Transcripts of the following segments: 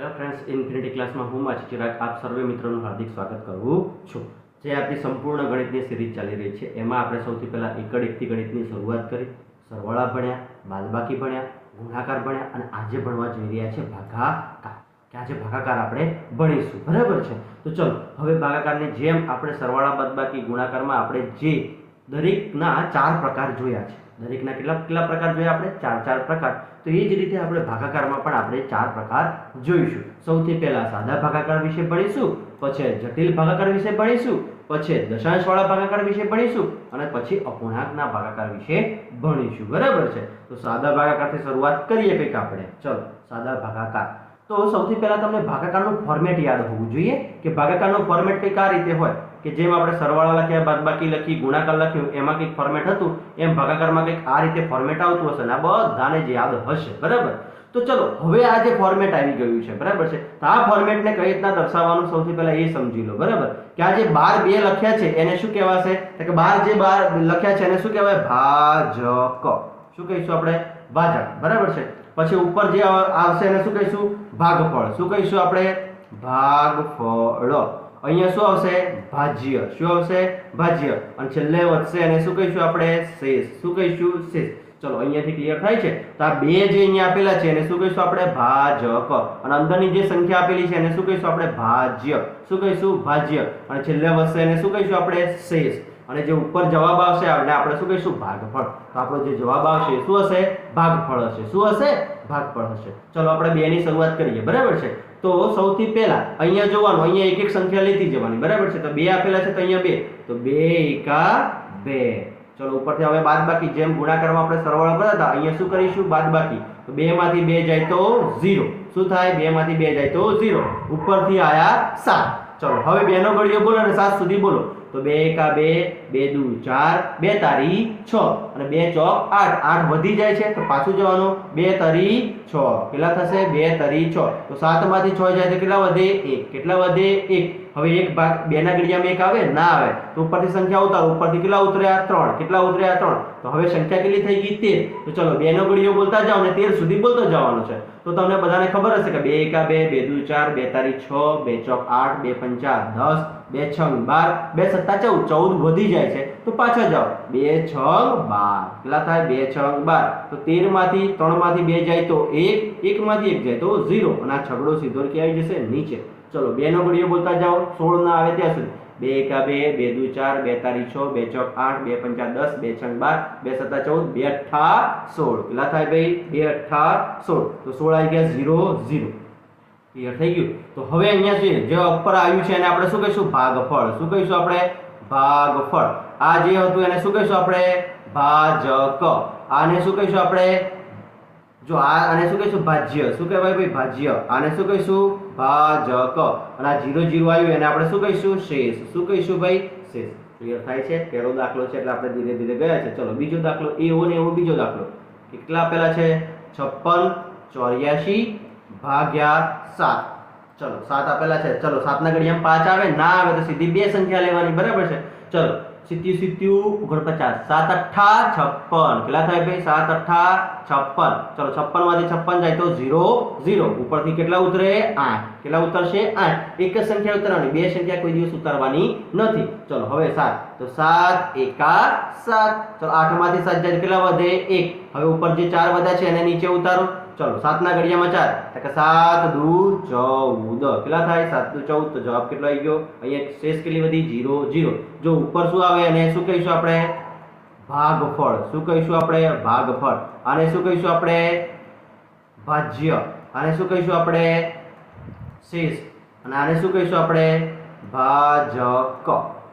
Hello friends infinity ક્લાસમાં હું માછી ચિરાગ આપ સર્વે મિત્રોનું હાર્દિક સ્વાગત કરું છું. જે આપણી સંપૂર્ણ ગણિતની સિરીઝ ચાલી રહી છે, એમાં આપણે સૌથી પહેલાં એકડ એકથી ગણિતની શરૂઆત કરી, સરવાળા ભણ્યા, બાદબાકી ભણ્યા, ગુણાકાર ભણ્યા અને આજે ભણવા જઈ રહ્યા છે ભાગાકાર. કે આજે ભાગાકાર આપણે ભણીશું, બરાબર છે? તો ચલો, હવે ભાગાકારની જેમ આપણે સરવાળા, બાદબાકી, ગુણાકારમાં આપણે જે દરેકના ચાર પ્રકાર જોયા છે દરેકના કેટલા કેટલા પ્રકાર જોયા આપણે? ચાર ચાર પ્રકાર. તો એ જ રીતે આપણે ભાગાકારમાં પણ આપણે ચાર પ્રકાર જોઈશું. સૌથી પહેલા સાદા ભાગાકાર વિશે ભણીશું, પછી જટિલ ભાગાકાર વિશે ભણીશું, પછી દશાંશવાળા ભાગાકાર વિશે ભણીશું અને પછી અપૂર્ણાંકના ભાગાકાર વિશે ભણીશું. બરાબર છે? તો સાદા ભાગાકારથી શરૂઆત કરીએ કંઈક આપણે. ચલો, સાદા ભાગાકાર. તો સૌથી પહેલાં તમને ભાગાકારનું ફોર્મેટ યાદ હોવું જોઈએ કે ભાગાકારનું ફોર્મેટ કંઈક આ રીતે હોય. કે જેમ આપણે સરવાળા લખ્યા, બાદબાકી લખી, ગુણાકાર લખ્યું, એમાં કંઈક ફોર્મેટ હતું, એમ ભાગાકારમાં કંઈક આ રીતે ફોર્મેટ આવતું હશે ને આ બધાને જ યાદ હશે, બરાબર? તો ચલો, હવે આ જે ફોર્મેટ આવી ગયું છે, બરાબર છે? તો આ ફોર્મેટને કઈ રીતના દર્શાવવાનું સૌથી પહેલા એ સમજી લો, બરાબર? કે આ જે બાર બે લખ્યા છે, એને શું કહેવાશે? કે બાર જે બાર લખ્યા છે, એને શું કહેવાય? ભાજક. શું કહીશું આપણે? ભાજક, બરાબર છે? પછી ઉપર જે આવશે એને શું કહીશું? ભાગફળ. શું કહીશું આપણે? ભાગફળ. અહીંયા શું આવશે? ભાજ્ય. શું આવશે? ભાજ્ય. અને છેલ્લે વધશે અને શું કહીશું આપણે? શેષ. શું કહીશું? શેષ. ચલો, અહીંયાથી ક્લિયર થાય છે? તો આ બે જે અહીંયા આપેલા છે, એને શું કહીશું આપણે? ભાજક. અને અંદરની જે સંખ્યા આપેલી છે, એને શું કહીશું આપણે? ભાજ્ય. શું કહીશું? ભાજ્ય. અને છેલ્લે વધશે એને શું કહીશું આપણે? શેષ. અને જે ઉપર જવાબ આવશે આપણે આપણે શું કહીશું? ભાગફળ. તો આપણો જે જવાબ આવશે શું હશે? ભાગફળ હશે. શું હશે? ભાગફળ હશે. ચલો આપણે બે ની શરૂઆત કરીએ. બરાબર છે? તો સૌથી પહેલા અહીંયા જોવાનું, અહીંયા એક એક સંખ્યા લેતી જવાની. બરાબર છે? તો બે આપેલા છે તો અહીંયા બે. તો બે એકા બે. ચલો ઉપરથી હવે બાદ બાકી જેમ ગુણાકારમાં આપણે સરવાળો કર્યા હતા, અહીંયા શું કરીશું? બાદ બાકી તો બે માંથી બે જાય તો ઝીરો. શું થાય? બે માંથી બે જાય તો ઝીરો. ઉપરથી આયા સાત. ચલો, હવે બેનો ગળિયો બોલો અને સાત સુધી બોલો. તો બે એકા બે બે દુ ચાર, બે તારી છ. અને બે ચોક આઠ. આઠ વધી જાય છે, તો પાછું જવાનું બે તરી છ. કેટલા થશે? બે તરી છ. તો સાતમાંથી છ જાય તો કેટલા વધે? એક. કેટલા વધે? એક. હવે એક ભાગ બે ના ગળિયામાં એક આવે, ના આવે. તો ઉપરથી સંખ્યા ઉતારો. ઉપરથી કેટલા ઉતર્યા? ત્રણ. કેટલા ઉતર્યા? ત્રણ. તો હવે સંખ્યા કેટલી થઈ ગઈ? તેર. તો ચલો બે નો ગળિયો બોલતા જાઓ ને તેર સુધી બોલતો જવાનું છે. તો તમને બધાને ખબર હશે કે બે એકા બે બે દુ ચાર, બે તારી છ, બે ચોક આઠ, બે પંચા દસ બે છંગ બાર, બે સત્તા ચૌદ ચૌદ વધી જાય છે, તો પાછા જાઓ. બે છંગ બાર. કેટલા થાય? બે છંગ બાર. તો તેરમાંથી ત્રણમાંથી બે જાય તો એક એક માંથી એક જાય તો ઝીરો. અને આ છગડો સીધો કે આવી જશે નીચે. ચલો, બે નો ઘડીઓ બોલતા જાઓ. સોળ ના આવે ત્યાં સુધી. બે એકા બે બે દુ ચાર, બે તારી છ, બે ચોક આઠ, બે પંચા દસ, બે છંગ બાર, બે સત્તા ચૌદ, બે અઠા સોળ. કેટલા થાય ભાઈ? બે અઠા સોળ. તો સોળ આવી ગયા ઝીરો ઝીરો. ક્લિયર થઈ ગયું. તો હવે અહીંયા છે જે ઉપર આવ્યું છે એને આપણે શું કહીશું? ભાગફળ. શું કહીશું આપણે? ભાગફળ. આ જે હતું એને શું કહીશું આપણે? ભાજક. આને શું કહીશું આપણે? જો આ આને શું કહીશું? ભાજ્ય. શું કહેવાય ભાઈ? ભાજ્ય. આને શું કહીશું? ભાજક. અને આ જીરો જીરો આવ્યું એને આપણે શું કહીશું? શેષ. શું કહીશું ભાઈ? શેષ. ક્લિયર થાય છે? પહેલો દાખલો છે એટલે આપણે ધીરે ધીરે ગયા છે. ચલો, બીજો દાખલો. એવો ને એવો બીજો દાખલો. કેટલા આપેલા છે? છપ્પન ચોર્યાસી ભાગ્યા સાત. ચલો, સાત આપેલા છે. ચલો, સાતના ઘડિયામાં પાંચ આવે, ના આવે તો સીધી બે સંખ્યા લેવાની, બરાબર છે? ચલો, સિત્યુ સિત્યુ, ઓગણપચાસ. સાત, અઠ્ઠા, છપ્પન. કેટલા થાય ભાઈ? સાત, અઠ્ઠા, છપ્પન. ચલો છપ્પનમાંથી છપ્પન જાય તો ઝીરો ઝીરો. ઉપરથી કેટલા ઉતરે? આઠ. કેટલા ઉતરશે? આઠ. એક જ સંખ્યા ઉતરવાની. બે સંખ્યા કોઈ દિવસ ઉતારવાની નથી. ચલો, હવે સાત. તો સાત, એકા, સાત. ચલો આઠમાંથી સાત જાય કેટલા વધે? એક. હવે ઉપર જે ચાર વધ્યા છે, એને નીચે ઉતારો. ચલો, સાતના ઘડિયામાં ચાર. એટલે કે સાત દુ ચૌદ. કેટલા થાય? સાત દુ ચૌદ. તો જવાબ કેટલો આવી ગયો? અહીંયા શેષ કેટલી બધી જીરો જીરો જો ઉપર શું આવે અને શું કહીશું આપણે? ભાગફળ. શું કહીશું આપણે? ભાગફળ. આને શું કહીશું આપણે? ભાજ્ય. આને શું કહીશું આપણે? શેષ. અને આને શું કહીશું આપણે? ભાજક.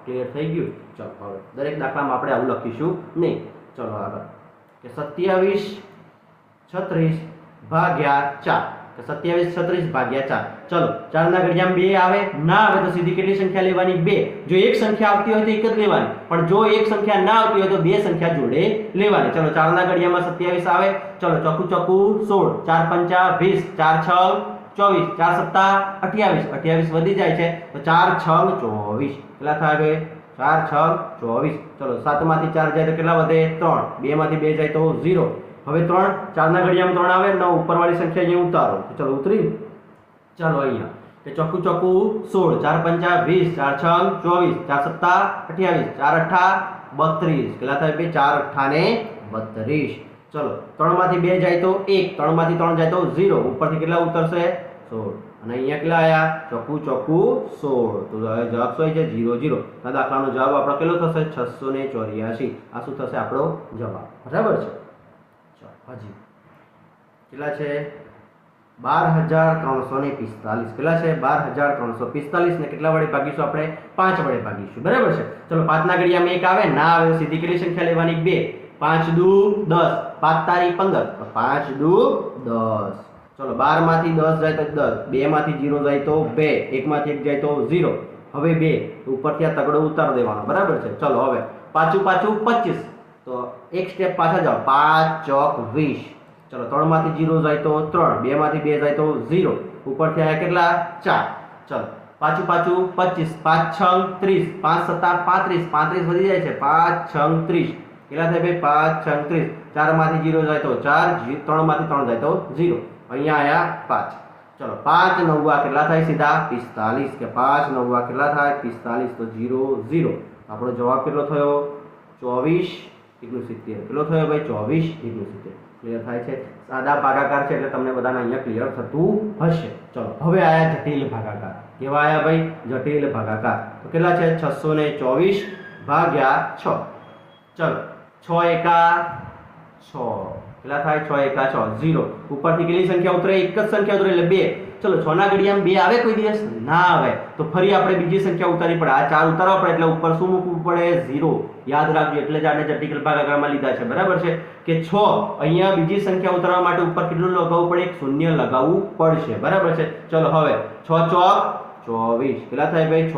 ક્લિયર થઈ ગયું? ચલો, હવે દરેક દાખલામાં આપણે આવું લખીશું નહીં. ચલો આગળ. કે સત્યાવીસ, છત્રીસ ભાગ્યા ચાર. તો સત્યાવીસ, છત્રીસ ભાગ્યા ચાર. ચલો, ચારના ઘડિયામાં બે આવે, ના આવે તો સીધી કેટલી સંખ્યા લેવાની? બે. જો એક સંખ્યા આવતી હોય તો એક જ લેવાની. પણ જો એક સંખ્યા ના આવતી હોય તો બે સંખ્યા જોડે લેવાની. ચલો, ચારના ઘડિયામાં સત્યાવીસ આવે. ચલો ચોખ્ખું ચોખ્ખું સોળ. ચાર, પંચા, વીસ. ચાર, છ, ચોવીસ. ચાર, સત્તા, અઠ્યાવીસ. અઠ્યાવીસ વધી જાય છે, તો ચાર, છ, ચોવીસ. કેટલા થાય ચાર, છ, ચોવીસ. ચલો, સાતમાંથી ચાર જાય તો કેટલા વધે? ત્રણ. બે માંથી બે જાય તો ઝીરો. હવે ત્રણ, ચારના ઘડિયામાં ત્રણ આવે, નવ, ઉપરવાળી સંખ્યા અહીંયા ઉતારો. તો ચલો ઉતરી. ચાલો અહીંયા. કે ચોખ્ખું ચોખ્ખું સોળ, ચાર પંચા વીસ, ચાર છ ચોવીસ, ચાર સત્તા, અઠ્યાવીસ, ચાર અઠ્ઠા, બત્રીસ. કેટલા થાય બે? ચાર અઠ્ઠા ને બત્રીસ. ચલો, ત્રણમાંથી બે જાય તો એક, ત્રણમાંથી ત્રણ જાય તો ઝીરો. ઉપરથી કેટલા ઉતરશે? સોળ. અને અહીંયા કેટલા આવ્યા ચોખ્ખું ચોખ્ખું સોળ. તો જવાબ શું છે ઝીરો ઝીરો. આ દાખલાનો જવાબ આપણો કેટલો થશે? છસો ને ચોર્યાસી. આ શું થશે? આપણો જવાબ. બરાબર છે? હજી. કેટલા છે? બાર હજાર ત્રણસો ને પિસ્તાલીસ. કેટલા છે? બાર હજાર ત્રણસો પિસ્તાલીસ ને કેટલા વડે ભાગીશું આપણે? પાંચ વડે ભાગીશું. બરાબર છે? ચલો, પાંચના ઘડિયામાં એક આવે, ના આવે સીધી કેટલી સંખ્યા લેવાની બે. પાંચ દુ દસ. પાંચ તારી પંદર. પાંચ દુ દસ. ચલો, બારમાંથી દસ જાય તો દસ. બેમાંથી જીરો જાય તો બે. એકમાંથી એક જાય તો ઝીરો. હવે બે. ઉપરથી આ તગડો ઉતાર દેવાનો. બરાબર છે? ચલો, હવે. પાછું પાછું પચીસ. તો એક સ્ટેપ પાછા જાઓ. પાંચ, ચોક, વીસ. ચલો, ત્રણમાંથી જીરો જાય તો ત્રણ. બેમાંથી બે જાય તો ઝીરો. ઉપરથી આવ્યા કેટલા? ચાર. ચલો, પાછું પાછું પચીસ. પાંચ, છ, ત્રીસ. પાંચ, સત્તા, પાંત્રીસ. પાંત્રીસ વધી જાય છે. પાંચ, છ, ત્રીસ. કેટલા થાય ભાઈ? પાંચ, છ, ત્રીસ. ચારમાંથી જીરો જાય તો ચાર. ત્રણમાંથી ત્રણ ત્રણ જાય તો ઝીરો. અહીંયા આવ્યા પાંચ. ચલો, પાંચ નવ્વા કેટલા થાય? સીધા પિસ્તાલીસ કે પાંચ નવવા કેટલા થાય? પિસ્તાલીસ તો ઝીરો ઝીરો. આપણો જવાબ કેટલો થયો? ચોવીસ. એકનું સિત્તેર. કેટલો થયો ભાઈ? ચોવીસ. એકલું સિત્તેર. ક્લિયર થાય છે? સાદા ભાગાકાર છે એટલે તમને બધાને અહીંયા ક્લિયર થતું હશે. ચલો, હવે આયા જટિલ ભાગાકાર. કેવા આયા ભાઈ? જટિલ ભાગાકાર. તો કેટલા છે? છસો ને ચોવીસ ભાગ્યા છ. ચલો, છ એકા છ. કેટલા થાય? છ એકા છ. ઝીરો. ઉપરથી કેટલી સંખ્યા ઉતરે? એક જ સંખ્યા ઉતરે એટલે બે. ચલો, છ ના ઘડિયામાં બે આવે કોઈ દિવસ? ના આવે. તો ફરી આપણે બીજી સંખ્યા ઉતારવી પડે. આ ચાર ઉતારવા પડે એટલે ઉપર શું મૂકવું પડે? ઝીરો. યાદ રાખજો, એટલે જ આને જટિકલ ભાગાકારમાં લીધા છે. બરાબર છે? કે છ, અહીંયા બીજી સંખ્યા ઉતારવા માટે ઉપર કેટલું લગાવવું પડે? એક શૂન્ય લગાવવું પડશે. બરાબર છે? ચલો, હવે છ ચોક ચોવીસ. કેટલા થાય ભાઈ? છ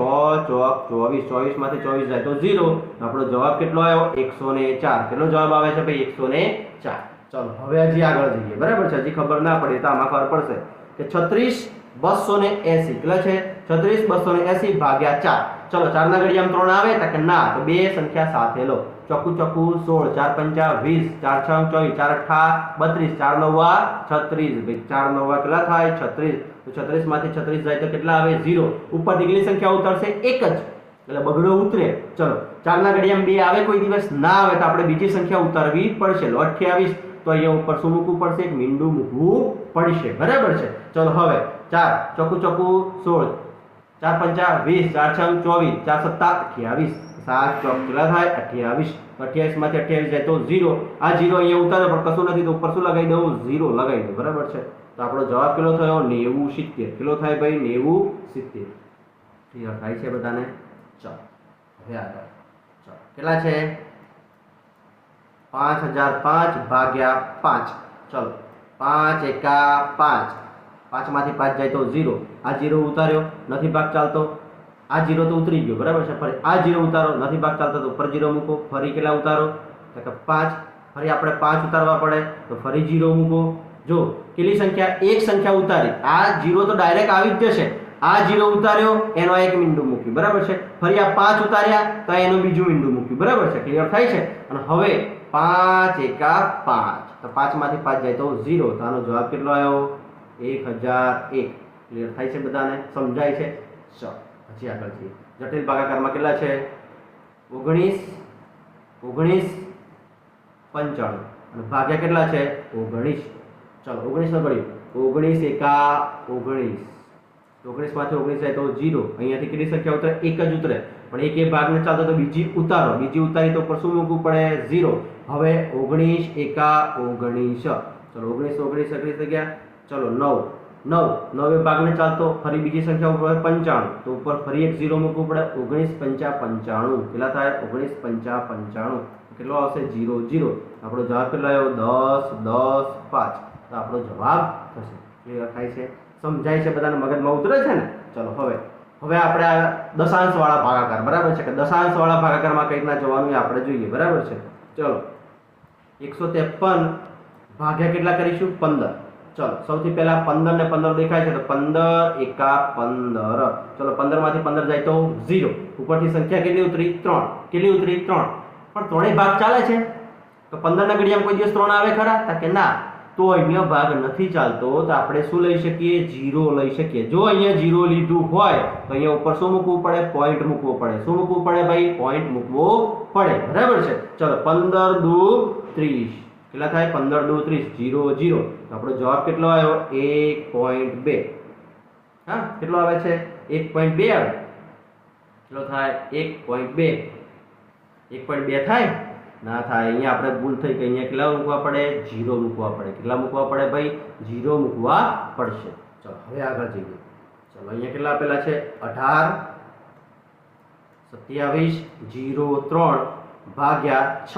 ચોક ચોવીસ. ચોવીસમાંથી ચોવીસ જાય તો ઝીરો. આપણો જવાબ કેટલો આવ્યો? એકસો ને ચાર. કેટલો જવાબ આવે છે ભાઈ? એકસો ને ચાર. ચલો, હવે હજી આગળ જઈએ. બરાબર છે? હજી ખબર ના પડે, તો આમાં ખબર પડશે કે છત્રીસ બસો ને એસી. કેટલા છે? છત્રીસ બસો ને એસી ભાગ્યા ચાર. ચલો ચારના ઘડિયામાં ત્રણ આવે તો કે ના, તો બે સંખ્યા સાથે લો. ચોખ્ખું ચોખ્ખું સોળ, ચાર પંચા વીસ, ચાર છ ચોવીસ ચાર અઠ્ઠા બત્રીસ, ચાર નવા છત્રીસ. ભાઈ ચાર નવા કેટલા થાય? છત્રીસ. તો છત્રીસમાંથી છત્રીસ જાય તો કેટલા આવે? ઝીરો. ઉપર કેટલી સંખ્યા ઉતરશે એક જ. એટલે બગડો ઉતરે. ચલો ચારના ઘડિયામાં બે આવે, કોઈ દિવસ ના આવે તો આપણે બીજી સંખ્યા ઉતારવી પડશે. લો, અઠ્યાવીસ. તો અહીંયા ઉપર શું મૂકવું પડશે? એક મીંડું મૂકવું પડશે. બરાબર છે? ચલો, હવે ચાર. ચોખ્ખું ચોખ્ખું સોળ. ચાર પંચા, વીસ, ચાર છ ચોવીસ, ચાર સત્તા, અઠ્યાવીસ, સાત ચોક કેટલા થાય અઠ્યાવીસ અઠ્યાવીસમાંથી અઠ્યાવીસ જાય તો ઝીરો આ ઝીરો અહીંયા ઉતારે, પણ કશું નથી, તો ઉપર શું લગાવી દઉં ઝીરો લગાવી દઉં બરાબર છે? તો આપણો જવાબ કેટલો થયો? નેવું સિત્તેર. કેટલો થાય ભાઈ? નેવું સિત્તેર. ક્લિયર થાય છે બધાને? ચાલો, હવે આગળ. ચાલો, કેટલા છે? પાંચ હજાર પાંચ ભાગ્યા પાંચ. ચલો, પાંચ એકા પાંચ. પાંચમાંથી પાંચ જાય તો ઝીરો. આ ઝીરો ઉતાર્યો, નથી ભાગ ચાલતો. આ ઝીરો તો ઉતરી ગયો, બરાબર છે? ફરી આ ઝીરો ઉતારો, નથી ભાગ ચાલતો, તો ઉપર ઝીરો મૂકો. ફરી કેટલા ઉતારો? તો કે પાંચ. ફરી આપણે પાંચ ઉતારવા પડે, તો ફરી ઝીરો મૂકો. જો, કેટલી સંખ્યા? એક સંખ્યા ઉતારી. આ ઝીરો તો ડાયરેક્ટ આવી જ જશે. આ ઝીરો ઉતાર્યો, એનો એક મીંડું મૂક્યું, બરાબર છે? ફરી આ પાંચ ઉતાર્યા, તો એનું બીજું મીંડું મૂક્યું, બરાબર છે? ક્લિયર થાય છે? અને હવે પાંચ એકા પાંચ. તો પાંચમાંથી પાંચ જાય તો ઝીરો. તો આનો જવાબ કેટલો આવ્યો? એક હજાર એક. ક્લિયર થાય છે બધાને? સમજાય છે? ચાલો, પછી આગળ જટિલ ભાગાકારમાં કેટલા છે? ઓગણીસ ઓગણીસ, પંચાણું. અને ભાગ્યા કેટલા છે? ઓગણીસ. ચાલો, ઓગણીસ નો ગણ્યું ઓગણીસ એકા ઓગણીસ. ઓગણીસમાંથી ઓગણીસ જાય તો જીરો અહીંયાથી કેટલી સંખ્યા ઉતરે? એક જ ઉતરે. પણ એક એ ભાગને ચાલતો તો બીજી ઉતારો. બીજી ઉતારી તો ઉપર શું મૂકવું પડે? ઝીરો. હવે ઓગણીસ એકા ઓગણીસ. ચલો, ઓગણીસ ઓગણીસ ઓગણીસ ગયા. ચલો, નવ. નવ. નવે ભાગને ચાલતો ફરી બીજી સંખ્યા ઉપર પંચાણું. તો ઉપર ફરી એક ઝીરો મૂકવું પડે, ઓગણીસ પંચા પંચાણું. કેટલા થાય? ઓગણીસ પંચા પંચાણું. કેટલો આવશે? જીરો જીરો આપણો જવાબ કેટલો આવ્યો? દસ દસ, પાંચ. તો આપણો જવાબ થશે. ક્લિયર થાય છે? સમજાય છે બધાને? મગજમાં ઉતરે છે ને? ચલો, હવે. હવે આપણે આ દશાંશ વાળા ભાગાકાર. બરાબર છે કે દશાંશ વાળા ભાગાકારમાં કઈ રીતના જવાનું આપણે જોઈએ. બરાબર છે? ચલો. એકસો ત્રેપન ભાગ્યા કેટલા કરીશું? પંદર. ચલો, સૌથી પહેલા પંદર ને પંદર દેખાય છે, તો પંદર એકા પંદર. ચલો પંદરમાંથી પંદર જાય તો ઝીરો. ઉપરથી સંખ્યા કેટલી ઉતરી? ત્રણ. કેટલી ઉતરી? ત્રણ. પણ ત્રણેય ભાગ ચાલે છે. તો પંદર ના ઘડિયામાં કોઈ દિવસ ત્રણ આવે ખરા? કે ના. તો અહીંયા ભાગ નથી ચાલતો. તો આપણે શું લઈ શકીએ? જીરો લઈ શકીએ. જો અહીંયા જીરો લીધું હોય, તો અહીંયા ઉપર શું મૂકવું પડે? પોઈન્ટ મૂકવો પડે. શું મૂકવું પડે ભાઈ? પોઈન્ટ મૂકવો પડે. બરાબર છે. ચલો, પંદર દુ ત્રીસ. કેટલા થાય? પંદર દો ત્રીસ, જીરો જીરો. તો આપણો જવાબ કેટલો આવ્યો? એક પોઈન્ટ બે. હા, કેટલો આવે છે? એક પોઈન્ટ બે આવે. કેટલો થાય? એક પોઈન્ટ બે. એક પોઈન્ટ બે થાય? ના થાય. અહીંયા આપણે ભૂલ થઈ કે અહીંયા કેટલા મૂકવા પડે? જીરો મૂકવા પડે. કેટલા મૂકવા પડે ભાઈ? જીરો મૂકવા પડશે. ચલો, હવે આગળ જઈએ. ચલો, અહીંયા કેટલા આપેલા છે? અઢાર, સત્યાવીસ, જીરો ત્રણ, ભાગ્યા છ.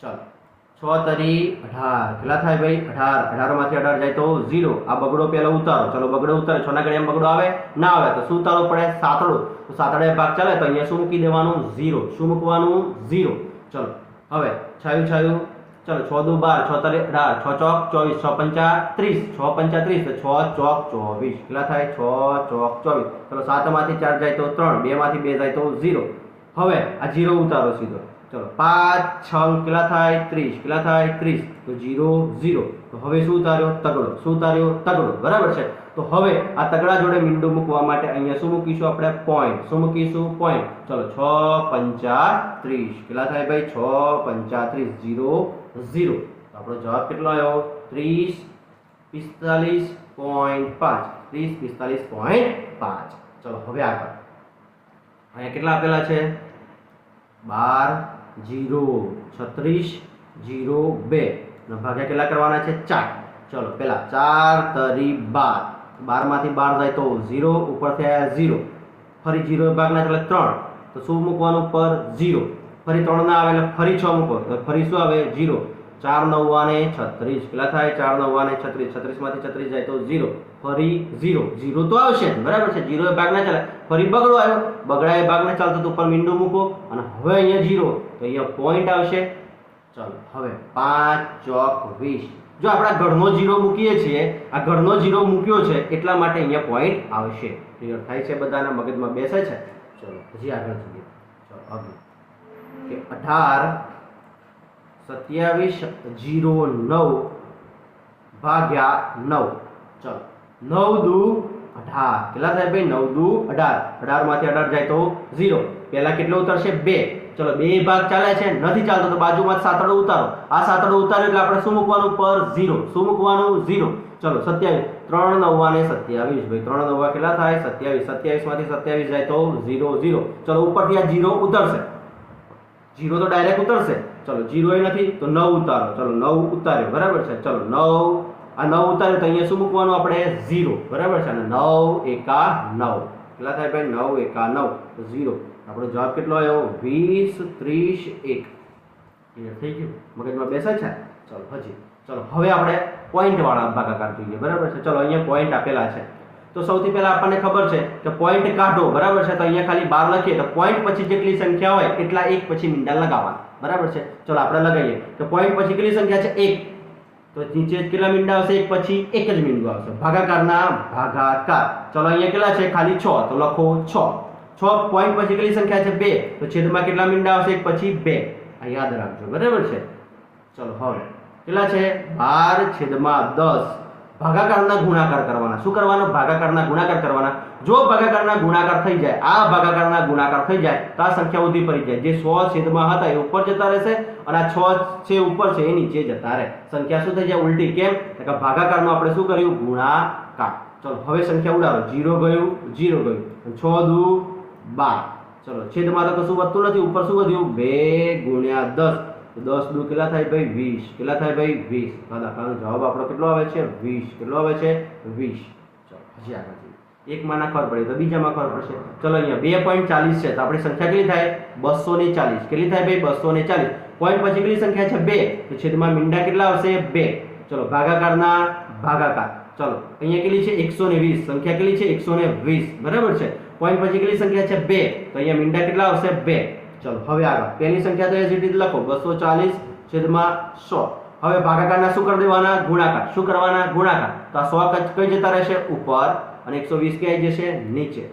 ચલો. છ તરી અઢાર. કેટલા થાય ભાઈ? અઢાર. અઢારમાંથી અઢાર જાય તો ઝીરો. આ બગડો પહેલો ઉતારો. ચલો, બગડો ઉતારો. છ ના ઘડિયામાં બગડો આવે? ના આવે. તો શું ઉતારો પડે? સાતડો. તો સાતડે ભાગ ચાલે, તો અહીંયા શું મૂકી દેવાનું? ઝીરો. શું મૂકવાનું? ઝીરો. ચલો, હવે છાયું છાયું. ચલો, છ દુ બાર. છ તરી અઢાર. છ ચોક ચોવીસ. છ પંચા ત્રીસ. છ પંચા ત્રીસ. છ ચોક ચોવીસ. કેટલા થાય? છ ચોક ચોવીસ. ચલો, સાતમાંથી ચાર જાય તો ત્રણ. બેમાંથી બે જાય તો ઝીરો. હવે આ ઝીરો ઉતારો સીધો. ચલો, પાંચ, છ, કેટલા થાય? ત્રીસ. કેટલા થાય? ત્રીસ. તો જીરો ઝીરો. તો હવે શું ઉતાર્યો? તગડો. શું ઉતાર્યો? તગડો. બરાબર છે? તો હવે આ તગડા જોડે મીંડું મૂકવા માટે અહીંયા શું મૂકીશું આપણે? પોઈન્ટ. શું મૂકીશું? પોઈન્ટ. ચલો, છ, પંચા ત્રીસ. કેટલા થાય ભાઈ? છ, પંચા ત્રીસ. Zero zero. આપણો જવાબ કેટલો આવ્યો? ત્રીસ, પિસ્તાલીસ પોઈન્ટ પાંચ. ત્રીસ, પિસ્તાલીસ પોઈન્ટ પાંચ. ચલો, હવે આગળ. અહીંયા કેટલા આપેલા છે? બાર જીરો છત્રીસ, જીરો બે. ભાગ્યા કેટલા કરવાના છે? ચાર. ચલો પેલા ચાર તરી બાર. બારમાંથી બાર જાય તો ઝીરો ઉપરથી આવ્યા ઝીરો ફરી જીરો ભાગના એટલે ત્રણ. તો શું મૂકવાનું પર ઝીરો ફરી ત્રણ ના આવે એટલે ફરી છ મૂકો. તો ફરી શું આવે? ઝીરો ચાર નવ્વાને છત્રીસ. કેટલા થાય? ચાર નવ્વાને છત્રીસ. છત્રીસમાંથી છત્રીસ જાય તો ઝીરો ફરી ઝીરો. ઝીરો તો આવશે જ, બરાબર છે? ઝીરો એ ભાગ ના ચાલે. ફરી બગડો આવ્યો. બગડા એ ભાગ ના ચાલતો તો ઉપર મીંડું મૂકો અને હવે અહીંયા ઝીરો. તો અહીંયા પોઈન્ટ આવશે. ચાલો હવે પાંચ ચોક વીસ. જો આપણા ઘરનો જીરો મૂકીએ છીએ આ ઘરનો જીરો મૂક્યો છે એટલા માટે અહીંયા પોઈન્ટ આવશે. ક્લિયર થાય છે બધાના? મગજમાં બેસે છે? ચલો હજી આગળ જઈએ. ચલો હવે. કે અઢાર સત્યાવીસ જીરો નવ ભાગ્યા નવ. ચલો નવ દુ અઢાર. કેટલા થાય ભાઈ? નવ દુ અઢાર. અઢારમાંથી અઢાર જાય તો ઝીરો. પહેલા કેટલો ઉતરશે? બે. ચલો, બે ભાગ ચાલે છે. નથી ચાલતો તો બાજુમાં સાતડો ઉતારો. આ સાતડો ઉતાર્યો એટલે આપણે શું મૂકવાનું? પર ઝીરો. શું મૂકવાનું? ઝીરો. ચલો, સત્યાવીસ. ત્રણ નવ્વાને સત્યાવીસ ભાઈ. ત્રણ નવ્વા કેટલા થાય? સત્યાવીસ. સત્યાવીસમાંથી સત્યાવીસ જાય તો ઝીરો ઝીરો. ચલો, ઉપરથી આ ઝીરો ઉતરશે. જીરો તો ડાયરેક્ટ ઉતરશે. ચલો ઝીરો એ નથી તો નવ ઉતારો. ચલો, નવ ઉતાર્યો. બરાબર છે? ચલો, નવ આ નવ ઉતાર્યું તો અહીંયા શું મૂકવાનું? આપણે ઝીરો બરાબર છે? અને નવ એકા નવ. કેટલા થાય ભાઈ? નવ એકા નવ. તો ઝીરો આપણો જવાબ કેટલો આવ્યો? વીસ, ત્રીસ, એક. ક્લિયર થઈ ગયું? મગજમાં બેસે છે? ચલો, હજી. ચલો, હવે આપણે પોઈન્ટવાળા ભાગાકાર જોઈએ. બરાબર છે? ચલો, અહીંયા પોઈન્ટ આપેલા છે. તો સૌથી પહેલા આપણને ખબર છે કે પોઈન્ટ કાઢો. બરાબર છે? તો અહીંયા ખાલી બાર લખીએ તો પોઈન્ટ પછી જેટલી સંખ્યા હોય, એટલા એક પછી મીંડા લગાવવા બરાબર છે? ચલો, આપણે લગાવીએ. તો પોઈન્ટ પછી કેટલી સંખ્યા છે? એક. તો નીચે કેટલા મીંડા આવશે? એક પછી એક જ મીંડું આવશે. ભાગાકારના ભાગાકાર. ચલો અહીંયા કેટલા છે? ખાલી છ. તો લખો છ. છ પોઈન્ટ પછી કેટલી સંખ્યા છે? બે. તો છેદમાં કેટલા મીંડા આવશે? એક પછી બે. આ યાદ રાખજો. બરાબર છે? ચલો હવે. કેટલા છે? બાર છેદમાં દસ. ભાગાકારના ગુણાકાર કરવાના. શું કરવાનો? ભાગાકારના ગુણાકાર કરવાના. જો ભાગાકારના ગુણાકાર થઈ જાય, આ ભાગાકારના ગુણાકાર થઈ જાય, તો આ સંખ્યા ઉધી પડી જાય. જે સો છેદમાં હતા એ ઉપર જતા રહેશે અને આ છ છે ઉપર છે એ નીચે જતા રહે. સંખ્યા શું થઈ જાય? ઉલટી કેમ? કે ભાગાકારનું આપણે શું કર્યું? ગુણાકાર. ચલો, હવે સંખ્યા ઉડાડો. જીરો ગયું જીરો ગયું. છ દુ બાર. ચલો, છેદમાં તો કશું વધતું નથી. ઉપર શું વધ્યું? બે ગુણ્યા દસ. તો દસ દુ કેટલા થાય ભાઈ? વીસ. કેટલા થાય ભાઈ? વીસ. આ દાખલાનો જવાબ આપણો કેટલો આવે છે? વીસ. કેટલો આવે છે? વીસ. ચલો હજી આગળ એકમાં ના ખબર પડે તો બીજામાં ખબર પડશે. ચલો અહીંયા બે પોઈન્ટ ચાલીસ છે, તો આપણી સંખ્યા કેટલી થાય? બસો ને ચાલીસ. કેટલી થાય ભાઈ? બસો ને ચાલીસ. પોઈન્ટ પછી કેટલી સંખ્યા છે? બે. તો છેદમાં મીંડા કેટલા આવશે? બે. ચલો, ભાગાકારના ભાગાકાર. ચલો, અહીંયા કેટલી છે? એકસો ને વીસ. સંખ્યા કેટલી છે? એકસો ને વીસ. બરાબર છે? પોઈન્ટ પછી કેટલી સંખ્યા છે? બે. તો અહીંયા મીંડા કેટલા આવશે? બે. ચલો, હવે આગળ. પહેલી સંખ્યા તો એ ઇઝ લખો. બસો ચાલીસ છેદમાં સો. હવે ભાગાકારના શું કરી દેવાના? ગુણાકાર. શું કરવાના? ગુણાકાર. તો આ સો કઈ જતા રહેશે? ઉપર. અને એકસો વીસ ક્યાંય જશે? નીચે.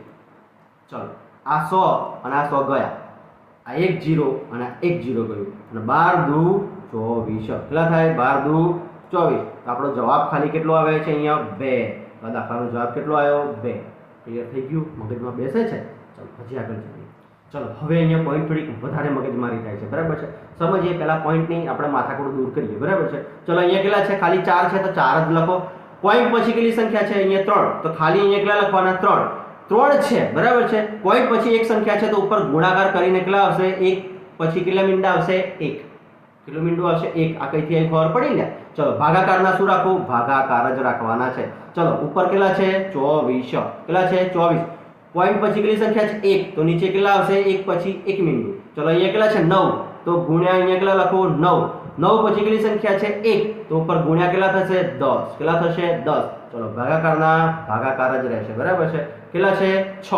ચલો, આ સો અને આ સો ગયા. આ એક જીરો અને આ એક જીરો ગયું. અને બાર દુ ચોવીસ. કેટલા થાય? બાર દુ ચોવીસ. તો આપણો જવાબ ખાલી કેટલો આવે છે અહીંયા? બે. તો દાખલાનો જવાબ કેટલો આવ્યો? બે. ક્લિયર થઈ ગયું? મગજમાં બેસે છે? ચલો પછી આગળ જઈએ. ચલો, હવે અહીંયા પોઈન્ટ થોડીક વધારે મગજમારી થાય છે, બરાબર છે? સમજીએ, પહેલા પોઈન્ટની આપણે માથાકૂડ દૂર કરીએ, બરાબર છે? ચલો, અહીંયા કેટલા છે? ખાલી ચાર છે, તો ચાર જ લખો. પોઈન્ટ પછી કેટલી સંખ્યા છે? અહીંયા ત્રણ. તો ખાલી અહીંયા કેટલા લખવાના? ત્રણ. ત્રણ છે, બરાબર છે? પોઈન્ટ પછી એક સંખ્યા છે, તો ઉપર ગુણાકાર કરીને કેટલા આવશે? એક. પછી કેટલા મીંડા આવશે? એક. કેટલું મીંડું આવશે? એક. આ કઈથી અહીં ખબર પડી ને? ચલો, ભાગાકારના શું રાખવું? ભાગાકાર જ રાખવાના છે. ચલો, ઉપર કેટલા છે? ચોવીસ. કેટલા છે? ચોવીસ. પોઈન્ટ પછી કેટલી સંખ્યા છે? એક. તો નીચે કેટલા આવશે? એક પછી એક બિંદુ. ચલો અહીંયા કેટલા છે? નવ. તો ગુણ્યા અહીંયા કેટલા લખો? નવ. નવ પછી કેટલી સંખ્યા છે? એક. તો ઉપર ગુણ્યા કેટલા થશે? દસ. કેટલા થશે? દસ. ચલો ભાગાકારના ભાગાકાર જ રહેશે. બરાબર છે? કેટલા છે? છ.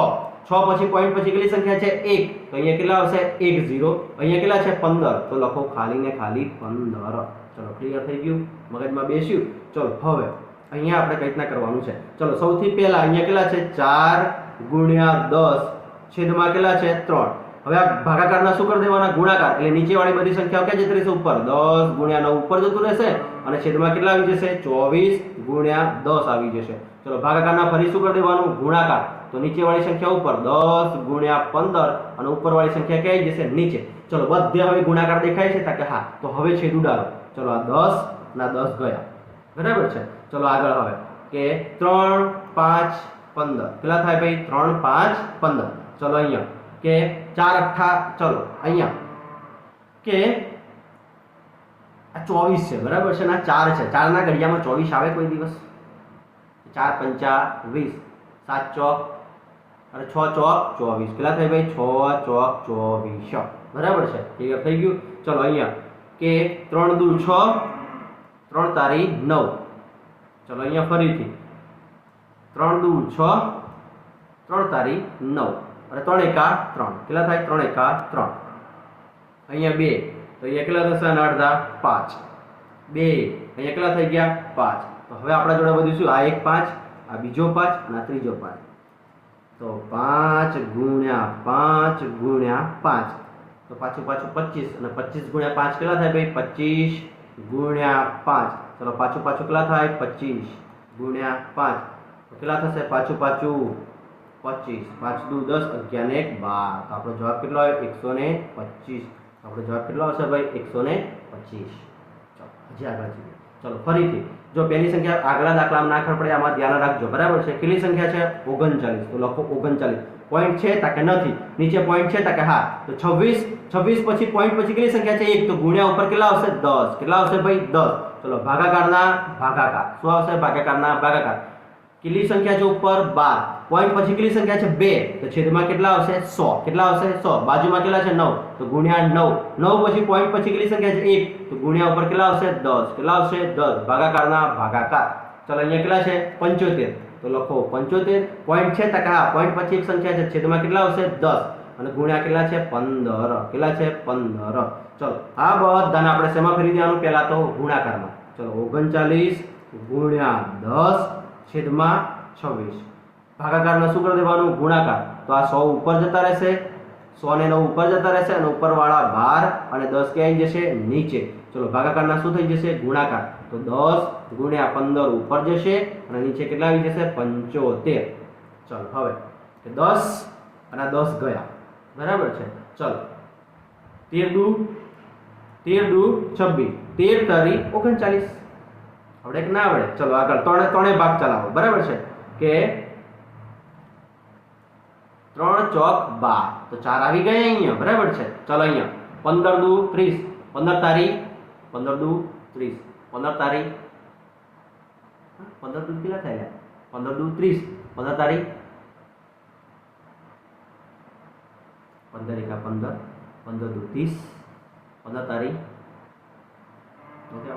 છ પછી પોઈન્ટ પછી કેટલી સંખ્યા છે? એક. તો અહીંયા કેટલા આવશે? એક, ઝીરો. અહીંયા કેટલા છે? પંદર. તો લખો ખાલી ને ખાલી પંદર. ચલો ક્લિયર થઈ ગયું? મગજમાં બેસ્યું? ચલો, હવે અહીંયા આપણે કઈ રીતના કરવાનું છે. ચલો, સૌથી પહેલા અહીંયા કેટલા છે? ચાર ગુણ્યા દસ છેદમાં કેટલા છે? ત્રણ. હવે આ ભાગાકારના શું કરી દેવાના? ગુણાકાર. એટલે નીચેવાળી બધી સંખ્યાઓ ક્યાં જતી રહેશે? ઉપર. દસ ગુણ્યા નવ ઉપર જતું રહેશે અને છેદમાં કેટલા આવી જશે? ચોવીસ ગુણ્યા દસ આવી જશે. ચલો, ભાગાકારના ફરી શું કરી દેવાનું? ગુણાકાર. તો નીચેવાળી સંખ્યા ઉપર. દસ ગુણ્યા પંદર અને ઉપરવાળી સંખ્યા ક્યાં આવી જશે? નીચે. ચલો, બધે હવે ગુણાકાર દેખાય છે કે હા. તો હવે છેદ ઉડાડો. ચલો, આ દસ ના દસ ગયા. બરાબર છે? ચલો, આગળ હવે. કે ત્રણ, પાંચ પંદર. કેટલા થાય ભાઈ? ત્રણ, પાંચ, પંદર. ચલો અહીંયા. કે ચાર અઠ્ઠા ચલો, અહીંયા. કે આ ચોવીસ છે, બરાબર છે ને? આ ચાર છે. ચારના ઘડિયામાં ચોવીસ આવે કોઈ દિવસ? ચાર, પંચા, વીસ. સાત, ચોક. અને છ, ચોક, ચોવીસ. કેટલા થાય ભાઈ? છ, ચોક, ચોવીસ. બરાબર છે. ક્લિયર થઈ ગયું? ચલો અહીંયા. કે ત્રણ દુ છ, ત્રણ તારી નવ. ચલો અહીંયા ફરીથી. ત્રણ દુ છ, ત્રણ તારી નવ. અને ત્રણ એકા ત્રણ. કેટલા થાય? ત્રણ એકા ત્રણ. અહીંયા બે. તો અહીંયા કેટલા થશે? અને અડધા પાંચ. બે. અહીંયા કેટલા થઈ ગયા? પાંચ. તો હવે આપણા જોડે બધું શું? આ એક પાંચ, આ બીજો પાંચ, અને આ ત્રીજો પાંચ. તો પાંચ ગુણ્યા પાંચ ગુણ્યા પાંચ. તો પાછું પાછું પચીસ. અને પચીસ ગુણ્યા પાંચ કેટલા થાય ભાઈ? પચીસ ગુણ્યા પાંચ. ચલો પાછું પાછું કેટલા થાય? પચીસ ગુણ્યા પાંચ. કેટલા થશે? પાછું પાછું પચીસ. પાંચ દુ દસ, અગિયાર ને એક, બાર. તો આપણો જવાબ કેટલો આવ્યો એકસો ને પચીસ. આપણો જવાબ કેટલો આવશે ભાઈ? એકસો ને પચીસ. ચલો, હજી આગળ જઈએ. ચલો, ફરીથી. જો પહેલી સંખ્યા આગલા દાખલામાં ના ખબર પડે, આમાં ધ્યાન રાખજો. બરાબર છે? કેટલી સંખ્યા છે? ઓગણચાલીસ. તો લખો ઓગણચાલીસ. પોઈન્ટ છે તાકે નથી. નીચે પોઈન્ટ છે તાકે હા. તો છવ્વીસ છવ્વીસ પછી પોઈન્ટ પછી કેટલી સંખ્યા છે? એક. તો ગુણ્યા ઉપર કેટલા આવશે? દસ. કેટલા આવશે ભાઈ? દસ. ચલો, ભાગાકારના ભાગાકાર. શું આવશે? ભાગાકારના ભાગાકાર. કેટલી સંખ્યા છે ઉપર? બાર. પોઈન્ટ પછી કેટલી સંખ્યા છે? બે. તો છેદમાં કેટલા આવશે? સો. કેટલા આવશે? સો. બાજુમાં કેટલા છે? નવ. તો ગુણ્યા નવ. નવ પછી પોઈન્ટ પછી કેટલી સંખ્યા છે? એક. તો ગુણ્યા ઉપર કેટલા આવશે? દસ. કેટલા આવશે? દસ. ભાગાકારના ભાગાકાર. ચલો અહીંયા કેટલા છે? પંચોતેર. તો લખો પંચોતેર. પોઈન્ટ છે ટકા પોઈન્ટ પછી એક સંખ્યા છે. છેદમાં કેટલા આવશે? દસ. અને ગુણ્યા કેટલા છે? પંદર. કેટલા છે? પંદર. ચલો, આ બધાને આપણે શેમાં ફેરી દેવાનું પહેલા તો ગુણાકારમાં. ચલો, ઓગણચાલીસ ગુણ્યા દસ છેદમાં છવ્વીસ. ભાગાકારનો શું કરી દેવાનું? ગુણાકાર. તો આ સો ઉપર જતા રહેશે. સો ને નવ ઉપર જતા રહેશે અને ઉપરવાળા બાર અને દસ ક્યાં આવી જશે? નીચે. ચલો, ભાગાકારના શું થઈ જશે? ગુણાકાર. તો દસ ગુણ્યા પંદર ઉપર જશે અને નીચે કેટલા આવી જશે? પંચોતેર. ચલો, હવે દસ અને દસ ગયા. બરાબર છે? ચલો. તેર દુ તેર દુ છવ્વીસ. તેર તારી ઓગણચાલીસ. આવડે કે ના આવડે? ચલો આગળ. ત્રણે ત્રણેય ભાગ ચલાવો. બરાબર છે? કે ત્રણ ચોક બાર. તો ચાર આવી ગયા અહીંયા. બરાબર છે? ચલો અહીંયા. પંદર દુ ત્રીસ. પંદર તારીખ. પંદર દુ ત્રીસ. પંદર તારીખ. પંદર દુ કેટલા થયા પંદર દુ ત્રીસ. પંદર તારીખ. પંદર એકા પંદર. પંદર દુ ત્રીસ. પંદર તારીખ. નથી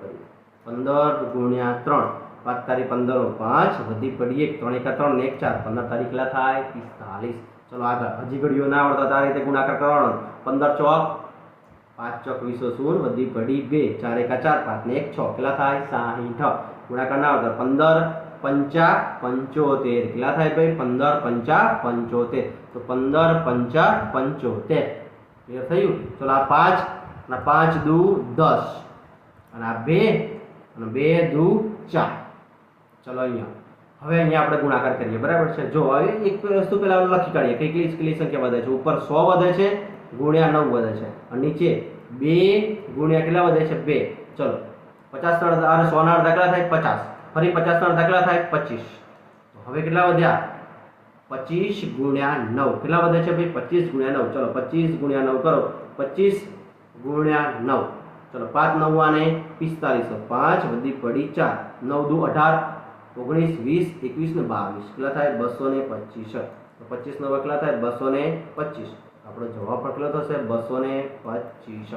કરીએ. પંદર ગુણ્યા ત્રણ. પાંચ તારીખ પંદર પાંચ, વધી પડી એક, ત્રણ એકા ત્રણ ને એક ચાર. પંદર તારીખ કેટલા થાય? પિસ્તાલીસ. ચલો આગળ. હજી ઘડીઓ ના આવડતા તારી રીતે ગુણાકાર કરવાનો. પંદર ચોક. પાંચ ચોક વીસો સોળ, વધી પડી બે. ચાર એકા ચાર, પાંચ ને એક, છ. કેટલા થાય? સાહીઠ. ગુણાકાર ના આવડતા. પંદર પંચા પંચોતેર. કેટલા થાય ભાઈ? પંદર પંચા પંચોતેર. તો પંદર પંચા પંચોતેર. ક્લિયર થયું? ચલો આ પાંચ, અને પાંચ દુ દસ. અને આ બે અને બે, દુ, ચાર. ચલો અહીંયા. હવે અહીંયા આપણે ગુણાકાર કરીએ. બરાબર છે? જો, હવે એક વસ્તુ પહેલા લખી કાઢીએ. કે કેટલી કેટલી સંખ્યા વધે છે? ઉપર સો વધે છે, ગુણ્યા નવ વધે છે. અને નીચે બે ગુણ્યા કેટલા વધે છે? બે. ચલો. પચાસ ના અને સો ના દાખલા થાય પચાસ. ફરી પચાસ ના દાખલા થાય પચીસ. હવે કેટલા વધ્યા? પચીસ ગુણ્યા નવ. કેટલા વધે છે ભાઈ? પચીસ ગુણ્યા નવ. ચલો, પચીસ ગુણ્યા નવ કરો. પચીસ ગુણ્યા નવ. ચલો પાંચ નવ્વાને પિસ્તાલીસ. પાંચ વધી પડી ચાર. નવ દુ અઢાર. ઓગણીસ, વીસ, એકવીસ ને બાવીસ. કેટલા થાય? બસો ને પચીસ. પચીસ નવ કેટલા થાય? બસો ને પચીસ. આપણો જવાબ કેટલો થશે? બસો ને પચીસ.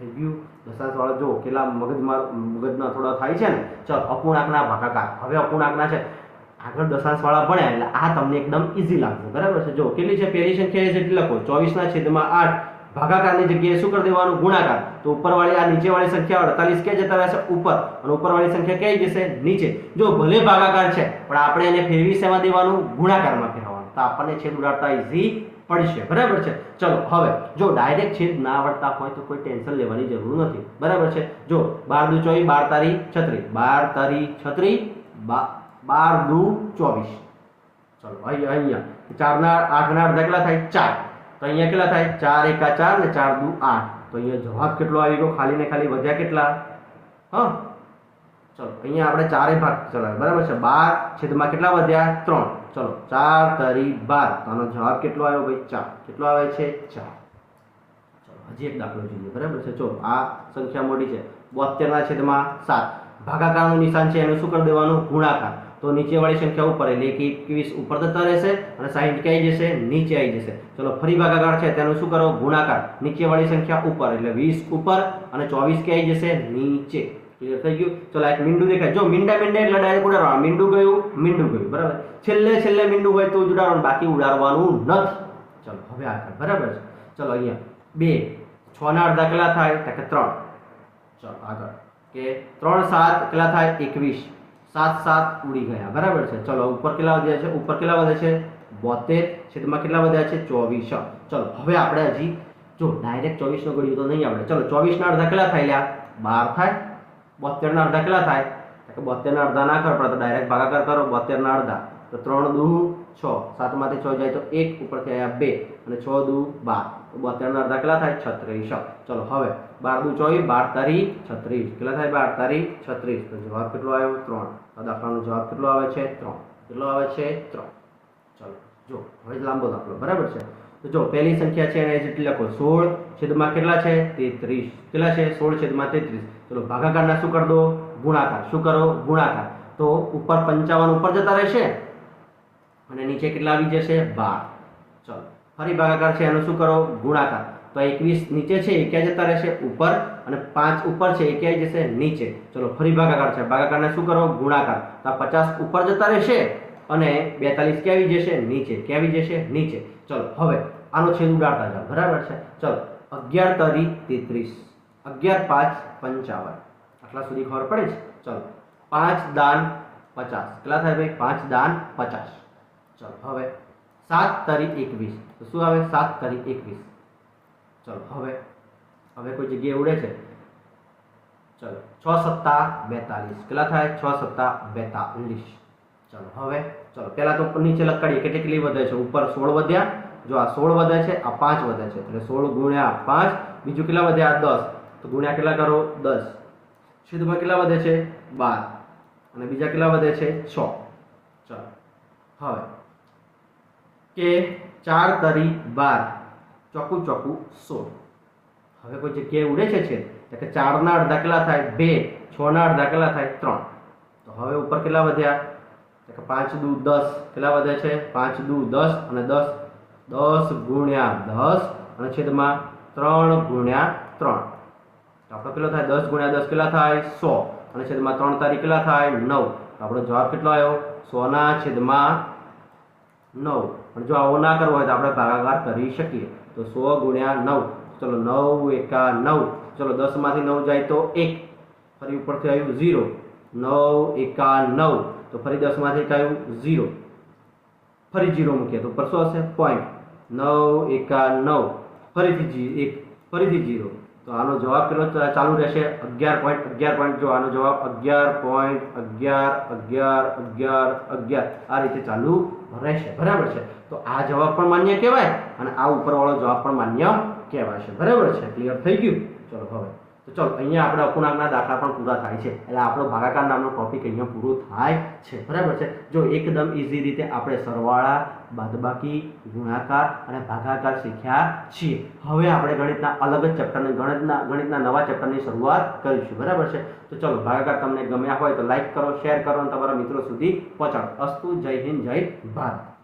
થઈ ગયું? દશાંશ વાળો જો કેટલા મગજમાં મગજના થોડા થાય છે ને? ચાલ, અપૂર્ણાંકના ભાગાકાર. હવે અપૂર્ણાંકના છે. આગળ દશાંશ વાળા ભણ્યા, એટલે આ તમને એકદમ ઈઝી લાગશે. બરાબર છે? જો, કેટલી છે? પહેલી સંખ્યા છે લખો. ચોવીસના છેદમાં આઠ. ભાગાકારની જગ્યાએ શું કરી દેવાનું? ગુણાકાર. તો ઉપરવાળી આ નીચેવાળી સંખ્યા અડતાલીસ ક્યાં જતા રહેશે? ઉપર. અને ઉપરવાળી સંખ્યા ક્યાં જશે? નીચે. જો ભલે ભાગાકાર છે, પણ આપણે એને ફેરવી શેમાં દેવાનું? ગુણાકારમાં ફેરવવાનું. તો આપણને છેદ ઉડાડતા ઈઝી પડશે. બરાબર છે? ચલો, હવે, જો ડાયરેક્ટ છેદ ના આવડતા હોય તો કોઈ ટેન્શન લેવાની જરૂર નથી. બરાબર છે? જો બાર દુ ચોવીસ, બાર તારી છત્રી બાર તારી છત્રી બાર દુ ચોવીસ. ચલો અહીંયા અહીંયા. ચારના, આઠના અડધા કેટલા થાય? ચાર. તો અહીંયા કેટલા થાય? ચાર એકા ચાર ને ચાર દુ આઠ. તો અહીંયા જવાબ કેટલો આવી ગયો? ખાલી ને ખાલી વધ્યા કેટલા? હા? ચલો, અહીંયા આપણે ચારે ભાગ ચલાવ્યા. બરાબર છે? બાર છેદમાં કેટલા વધ્યા? ત્રણ. ચલો, ચાર તરી બાર. તો આનો જવાબ કેટલો આવ્યો ભાઈ? ચાર. કેટલો આવે છે? ચાર. હજી એક દાખલો જોઈએ. બરાબર છે? ચલો આ સંખ્યા મોટી છે. બોતેરના છેદમાં સાત. ભાગાકારનું નિશાન છે, એનું શું કરી દેવાનું? ગુણાકાર. તો નીચેવાળી સંખ્યા ઉપર એટલે કે એકવીસ ઉપર જતા રહેશે અને સાહીઠ ક્યાં જશે? નીચે આવી જશે. ચલો, ફરી ભાગાકાર છે, તેનું શું કરો? ગુણાકાર. નીચેવાળી સંખ્યા ઉપર એટલે વીસ ઉપર અને ચોવીસ ક્યાંય જશે? નીચે. ક્લિયર થઈ ગયું? ચલો એક મીંડું દેખાય. જો મીંડા મીંડા એટલે ડાયરેક્ટ ઉડાડવાનું. મીંડું ગયું મીંડું ગયું. બરાબર? છેલ્લે છેલ્લે મીંડું હોય તો જ ઉડાડવાનું. બાકી ઉડાડવાનું નથી. ચલો, હવે આગળ. બરાબર છે? ચલો, અહીંયા. બે. છ ના અડધા કેટલા થાય? કે ત્રણ. ચલો, આગળ. કે ત્રણ સાત કેટલા થાય? એકવીસ. સાત સાત ઉડી ગયા. બરાબર છે? ચલો, ઉપર કેટલા વધ્યા છે? ઉપર કેટલા વધે છે? બોતેર. છેદમાં કેટલા વધ્યા છે? ચોવીસ. ચલો, હવે આપણે હજી, જો ડાયરેક્ટ ચોવીસનો ગણ્યું તો નહીં આવડે. ચલો, ચોવીસના અડધા કેટલા થાય લ્યા? બાર થાય. બોતેરના અડધા કેટલા થાય? કે બોતેરના અડધા ના કર પડે તો ડાયરેક્ટ ભાગાકાર કરો. બોતેરના અડધા. તો ત્રણ દુ છ. સાતમાંથી છ જાય તો એક ઉપરથી આવ્યા બે. અને છ દુ બાર. તો બોતેરના અડધા કેટલા થાય? છત્રીસ. ચલો, હવે બાર દુ ચોવીસ, બાર તારી છત્રીસ. કેટલા થાય? બાર તારી છત્રીસ. તો જવાબ કેટલો આવ્યો? ત્રણ. દાખલાનો જવાબ કેટલો આવે છે? ત્રણ. કેટલો આવે છે? ત્રણ. ચલો, જો, હવે લાંબો દાખલો. બરાબર છે? તો જો, પહેલી સંખ્યા છે એને જેટલી લખો, સોળ છેદમાં કેટલા છે? તેત્રીસ. કેટલા છે? સોળ છેદમાં તેત્રીસ. ચલો, ભાગાકારના શું કરી દો? ગુણાકાર. શું કરો? ગુણાકાર. તો ઉપર પંચાવન ઉપર જતા રહેશે? અને નીચે કેટલા આવી જશે? બાર. ચલો. ફરી ભાગાકાર છે, એનો શું કરો? ગુણાકાર. તો એકવીસ નીચે છે, એ ક્યાં જતા રહેશે? ઉપર. અને પાંચ ઉપર છે, એ જશે? નીચે. ચલો, ફરી ભાગાકાર છે. ભાગાકારને શું કરો? ગુણાકાર. તો આ પચાસ ઉપર જતા રહેશે અને બેતાલીસ ક્યાં આવી જશે? નીચે. ક્યાં આવી જશે? નીચે. ચલો, હવે આનો છેદ ઉડાડતા જાઓ. બરાબર છે? ચલો, અગિયાર તરી તેત્રીસ. અગિયાર પાંચ પંચાવન. આટલા સુધી ખબર પડે છે? ચલો, પાંચ દાન પચાસ. કેટલા થાય ભાઈ? પાંચ દાન પચાસ. ચલો, હવે સાત તારીખ એકવીસ. તો શું આવે? સાત તારીખ એકવીસ. ચલો, હવે હવે કોઈ જગ્યાએ ઉડે છે? ચલો, છ સત્તા બેતાલીસ. કેટલા થાય? છ સત્તા બેતાલીસ. ચલો, હવે, ચલો, પહેલાં તો નીચે લખાડીએ. કેટલી કેટલી વધે છે? ઉપર સોળ વધ્યા. જો આ સોળ વધે છે, આ પાંચ વધે છે. એટલે સોળ ગુણ્યા પાંચ, બીજું કેટલા વધ્યા દસ. તો ગુણ્યા કેટલા કરો? દસ. છેદમાં કેટલા વધે છે? બાર. અને બીજા કેટલા વધે છે? છ. ચલો, હવે કે ચાર તરી બાર. ચોકું ચોકું સોળ. હવે કોઈ જગ્યાએ ઉડે છે છે તો કે ચારના અડધા કેટલા થાય? બે. છના અડધા કેટલા થાય? ત્રણ. તો હવે ઉપર કેટલા વધ્યા? તો કે પાંચ દુ દસ. કેટલા વધે છે? પાંચ દુ દસ અને દસ. દસ ગુણ્યા દસ અને છેદમાં ત્રણ ગુણ્યા ત્રણ. તો આપણો કેટલો થાય? દસ ગુણ્યા દસ કેટલા થાય? સો. અને છેદમાં ત્રણ તારીખ કેટલા થાય? નવ. આપણો જવાબ કેટલો આવ્યો? સોના છેદમાં નવ. પણ જો આવો ના કરવો હોય તો આપણે ભાગાકાર કરી શકીએ. તો સો ગુણ્યા નવ. ચલો નવ એકા નવ. ચલો દસમાંથી નવ જાય તો એક. ફરી ઉપરથી આવ્યું ઝીરો. નવ એકા નવ. તો ફરી દસમાંથી એક આવ્યું ઝીરો. ફરી જીરો મૂકીએ તો ઉપર શું હશે? પોઈન્ટ. નવ એકા નવ. ફરીથી એક. ફરીથી જીરો તો આનો જવાબ કેટલો ચાલુ રહેશે? અગિયાર પોઈન્ટ અગિયાર પોઈન્ટ જો આનો જવાબ અગિયાર પોઈન્ટ અગિયાર અગિયાર અગિયાર અગિયાર. આ રીતે ચાલુ રહેશે. બરાબર છે? તો આ જવાબ પણ માન્ય કહેવાય અને આ ઉપરવાળો જવાબ પણ માન્ય કહેવાશે. બરાબર છે? ક્લિયર થઈ ગયું? ચલો હવે. તો ચલો, અહીંયા આપણે અપૂર્ણાંકના દાખલા પણ પૂરા થાય છે. એટલે આપણો ભાગાકાર નામનો ટોપિક અહીંયા પૂરો થાય છે. બરાબર છે? જો એકદમ ઇઝી રીતે આપણે સરવાળા, બાદબાકી, ગુણાકાર અને ભાગાકાર શીખ્યા છીએ. હવે આપણે ગણિતના અલગ જ ચેપ્ટરની ગણિતના ગણિતના નવા ચેપ્ટરની શરૂઆત કરીશું. બરાબર છે? તો ચલો, ભાગાકાર તમને ગમ્યા હોય તો લાઈક કરો શેર કરો અને તમારા મિત્રો સુધી પહોંચાડો. અસ્તુ, જય હિન્દ, જય ભારત.